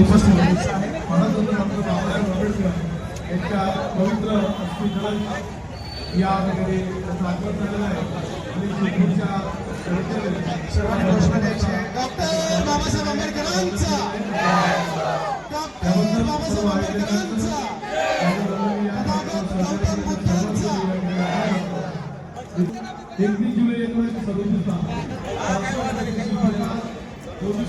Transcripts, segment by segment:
उपस्थित आहे भारत डॉक्टर बाबासाहेब आंबेडकर यांच्या पवित्र अस्थिकलंक या ठिकाणी आगमन झालेला आहे? आणि शिवपूरच्या सर्वांनी पुष्प द्यायचे डॉक्टर बाबासाहेब आंबेडकरांचा डॉक्टर बाबासाहेब आंबेडकरांचा एकवीस जुलै एकोणीसशे सदोतीसला चोवीस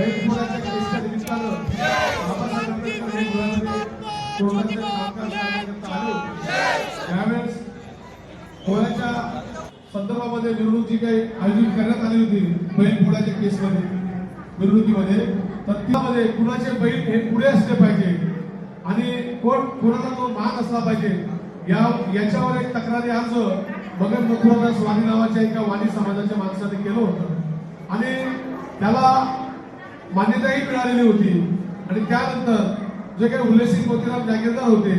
निमित्तानं बाबासाहेब आंबेडकर कामकाज आले. त्यावेळेस पोळ्याच्या संदर्भामध्ये जी काही आयोजित करण्यात आली होती बैलपोळ्याच्या केसमध्ये मिरवणुकीमध्ये. तर त्यामध्ये कुणाचे बैल हे पुढे असले पाहिजे आणि कोण कोणाला तो मान असला पाहिजे या याच्यावर एक तक्रारी अर्ज भगत मथुरादास वाणी नावाच्या एका वाणी समाजाच्या माणसाने केलं होतं. आणि त्याला मान्यताही मिळालेली होती. आणि त्यानंतर जे काही उल्लेसिंग मोतीराम जागीरदार होते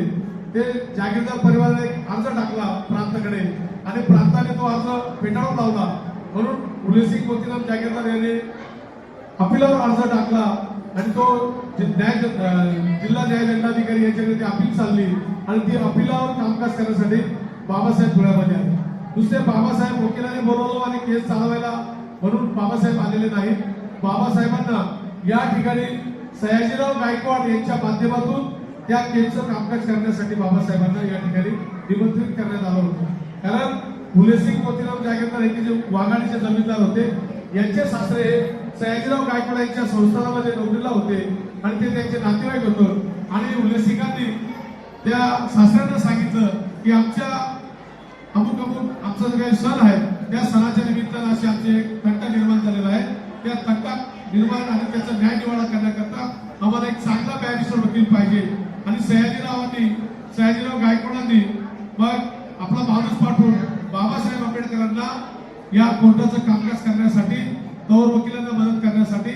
ते जागीरदार परिवाराने एक अर्ज टाकला प्रांताकडे. आणि प्रांताने तो अर्ज फेटाळून लावला. म्हणून उल्लेसिंग मोतीराम जागीरदार यांनी अपिलावर अर्ज टाकला. आणि तो न्याय जिल्हा न्याय दंडाधिकारी यांच्याकडे ती अपील चालली. आणि ती अपिलावर कामकाज करण्यासाठी बाबासाहेब पुण्यामध्ये आले. दुसरे बाबासाहेब वकिलाने बोलवलं आणि केस चालवायला म्हणून बाबासाहेब आलेले नाहीत. बाबासाहेबांना या ठिकाणी सयाजीराव गायकवाड यांच्या माध्यमातून त्या केसचं कामकाज करण्यासाठी बाबासाहेबांना या ठिकाणी निमंत्रित करण्यात आलं होतं. कारण फुलेसिंग मोतीराम जागीरदार यांचे जे वाघाडीचे जमीनदार होते यांचे सासरे हे सयाजीराव गायकवाड यांच्या संस्थानामध्ये नोकरीला होते आणि ते त्यांचे नातेवाईक होतं. आणि उल्लेसिंगांनी त्या सासऱ्यांना सांगितलं की आमच्या अमुक अमुक आमचा जो काही सण आहे त्या सणाच्या निमित्तानं असे आमचे एक तंटा निर्माण झालेला आहे त्या तंटा निर्माण आणि त्याचा न्याय निवाडा करण्याकरता आम्हाला एक चांगला बॅरिस्टर वकील पाहिजे आणि सयाजीरावांनी सयाजीराव गायकवाडांनी मग आपला माणूस पाठवून बाबासाहेब आंबेडकरांना या कोर्टाचं कामकाज करण्यासाठी तवर वकिलांना मदत करण्यासाठी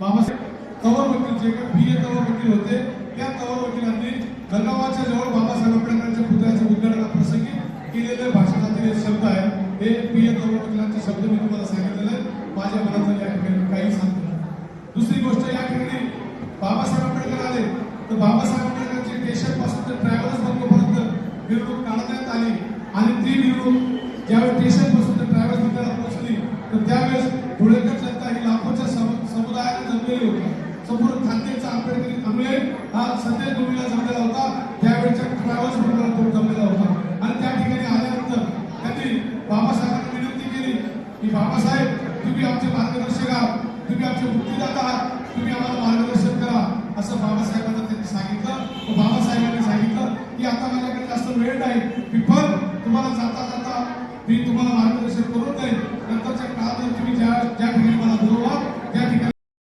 बाबासाहेब तवर वकील जे काही बी ए तवर वकील होते त्या तवर वकिलांनी गंगावाच्या जवळ बाबासाहेब आंबेडकरांच्या पुतळ्याच्या उद्घाटनाप्रसंगी केलेले भाषणातील हे शब्द आहे. हे बी ए तवर वकिलांचे शब्द मी तुम्हाला सांगितलेले माझ्या मनात या ठिकाणी काही सांगतो नाही. दुसरी गोष्ट या ठिकाणी बाबासाहेब आंबेडकर आले तर बाबासाहेब आंबेडकरांचे स्टेशन ते ट्रॅव्हल्स बंदोपर्यंत मिरवणूक काढण्यात आली. आणि ती मिरवणूक ज्यावेळी स्टेशनपासून ते ट्रॅव्हल्स बंदोला पोहोचली तर त्यावेळेस धुळेकर जनता ही लाखोच्या समुदायाने जमलेली होती. संपूर्ण खांदेचा आंबेडकरी अनुयायी हा संदेश भूमीला जमलेला होता. त्यावेळेच्या ट्रॅव्हल्स बंदोला तो जमलेला होता. आणि त्या ठिकाणी आल्यानंतर त्यांनी बाबासाहेबांना विनंती केली की बाबासाहेब तुम्ही आमचे मार्गदर्शक आहात. तुम्ही आमचे मुक्तीदाता आहात. तुम्ही आम्हाला मार्गदर्शन करा असं बाबासाहेबांना त्यांनी सांगितलं व बाबासाहेबांनी सांगितलं की आता माझ्याकडे जास्त वेळ नाही. मी पण तुम्हाला जाता जाता मी तुम्हाला मार्गदर्शन करून जाईल नंतरच्या काळात तुम्ही ज्या